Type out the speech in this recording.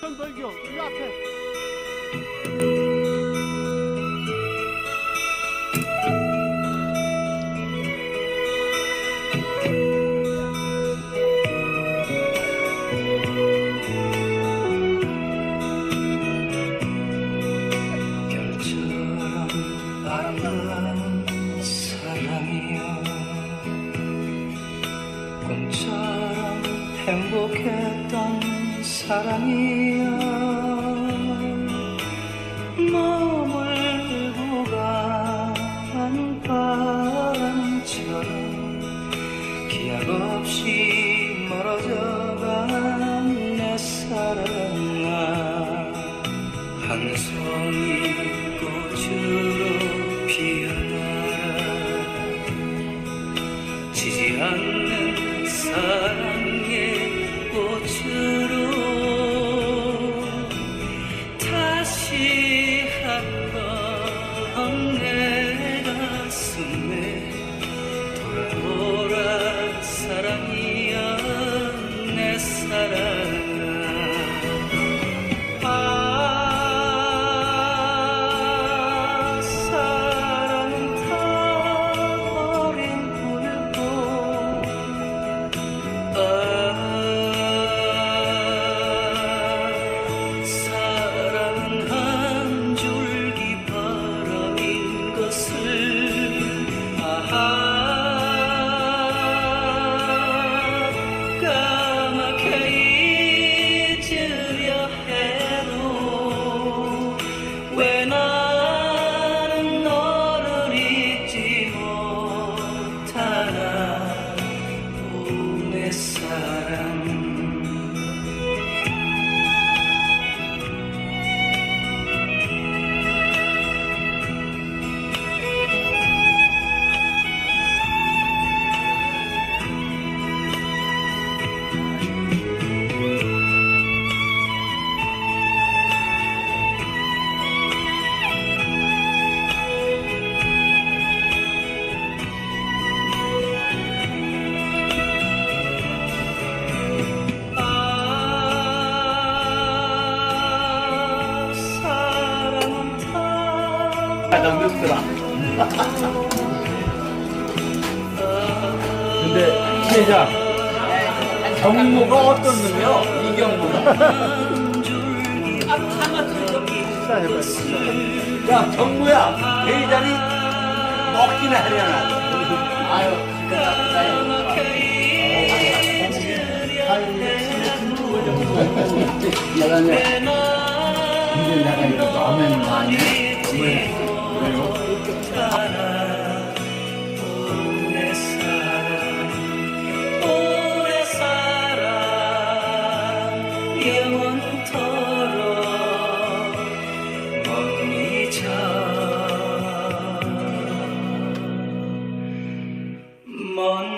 전벌교 이 앞에. 행복했던 사랑이여 머물고 가는 바람처럼 기약 없이 멀어져간 내 사랑아 한 송이 꽃으로 피어나라 지지 않는 사랑 늙더라. 근데 회장 경무가 어떤 놈이요? 이경무가. 야 경무야 회장이 먹긴 하려나. 아유 이제 mon